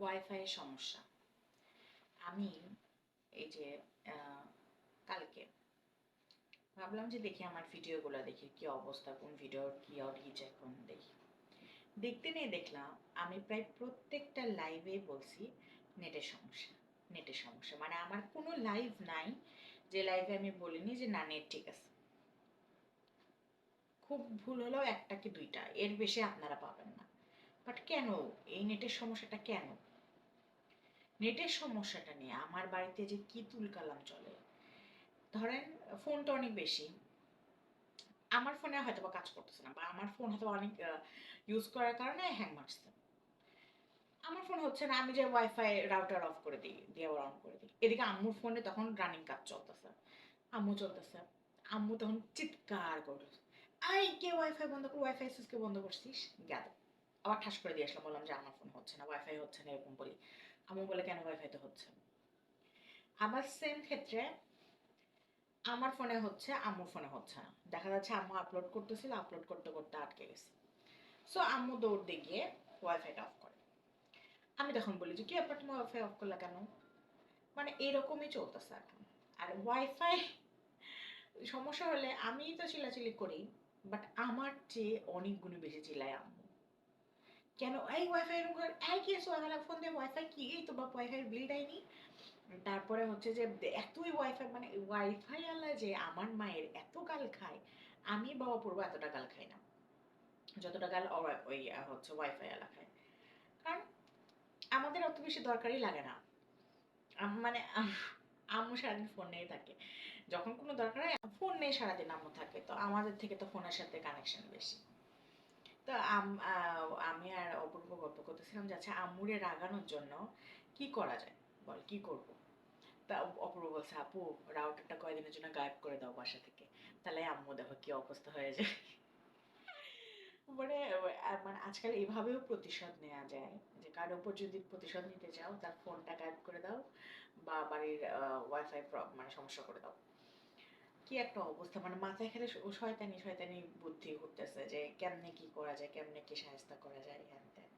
ওয়াইফাইয়ের সমস্যা। আমি এই যে কালকে ভাবলাম যে দেখি আমার ভিডিওগুলো দেখি, কি অবস্থা, কোন ভিডিওর কি রিচ এখন দেখি। দেখতে নিয়ে দেখলাম, আমি প্রায় প্রত্যেকটা লাইভে বলছি নেটের সমস্যা নেটের সমস্যা। মানে আমার কোনো লাইভ নাই, যে লাইভে আমি বলিনি যে না নেট ঠিক আছে। খুব ভুল হলেও একটা কি দুইটা, এর বেশি আপনারা পাবেন না। বাট কেন? এই নেটের সমস্যাটা কেন? নেটের সমস্যাটা নিয়ে আমার বাড়িতে যে কি তুলকালাম চলে। ধরেন ফোনটা অনেক বেশি। আমার ফোনে হয়তো বা কাজ করতেছে না বা আমার ফোন হয়তো অনেক ইউজ করার কারণে হ্যাং মারছে। আমার ফোন হচ্ছে না, আমি যে ওয়াইফাই রাউটার অফ করে দিই, দিয়ে অন করে দিই। এদিকে আম্মুর ফোনে তখন রানিং কাজ চলতেছে। আম্মু চলতেছে। আম্মু তখন চিৎকার করল আই, কে ওয়াইফাই বন্ধ কর ওয়াইফাই সুইচকে বন্ধ করছিস? গেল। আবার ঠাস করে দিয়ে আসলাম, বললাম যে আমার ফোন হচ্ছে না ওয়াইফাই হচ্ছে না, এরকম বলি। আম্মু বলে কেন ওয়াইফাই তো হচ্ছে? আবার সেম ক্ষেত্রে আমার ফোনে হচ্ছে, আম্মুর ফোনে হচ্ছে না। দেখা যাচ্ছে আম্মু আপলোড করতেছিল আপলোড করতে করতে আটকে গেছে। সো আম্মু দৌড় দিয়ে গিয়ে ওয়াইফাইটা অফ করে। আমি তখন বলি যে, কি ব্যাপার? তুমি ওয়াইফাই অফ করলা কেন? মানে এরকমই চলতেছে এখন। আর ওয়াইফাই সমস্যা হলে আমি তো চিল্লাচিল্লি করি বাট আমার চেয়ে অনেক গুণ বেশি চিল্লায় আম্মু। কেন এই ওয়াইফাই এরকম করে এই কি আছে ওয়াইফাই ফোন দিয়ে ওয়াইফাই কি এই তো বা ওয়াইফাই বিল দেয়নি তারপরে হচ্ছে যে এতই ওয়াইফাই মানে ওয়াইফাই আল্লাহ যে আমার মায়ের এত গাল খায় আমি বাবা পড়ব এতটা গাল খাই না যতটা গাল ওই হচ্ছে ওয়াইফাই আলা খায় কারণ আমাদের অত বেশি দরকারই লাগে না আম- মানে আম্মু সারাদিন ফোন নিয়ে থাকে যখন কোনো দরকার হয় ফোন নিয়ে সারাদিন আম্মু থাকে তো আমাদের থেকে তো ফোনের সাথে কানেকশন বেশি তো আম- আহ, আমি আর অপূর্ব গল্প করতেছিলাম যে আচ্ছা আম্মুরে রাগানোর জন্য কি করা যায়? বল, কি করব? তা অপূর্ব বলছে, আপু রাউটারটা কয়দিনের জন্য গায়েব করে দাও বাসা থেকে। তাহলে আম্মু দেখো কি অবস্থা হয়ে যায়। মানে মানে আজকাল এভাবেও প্রতিশোধ নেওয়া যায় যে, কারোর উপর যদি প্রতিশোধ নিতে চাও, তার ফোনটা গায়েব করে দাও বা বাড়ির ওয়াইফাই মানে সমস্যা করে দাও। কি একটা অবস্থা মানে মাথায় খেলে শয়তানি শয়তানি বুদ্ধি ঘুরতেছে যে, কেমনে কি করা যায়, কেমনে কি সাহায্য করা যায় হ্যান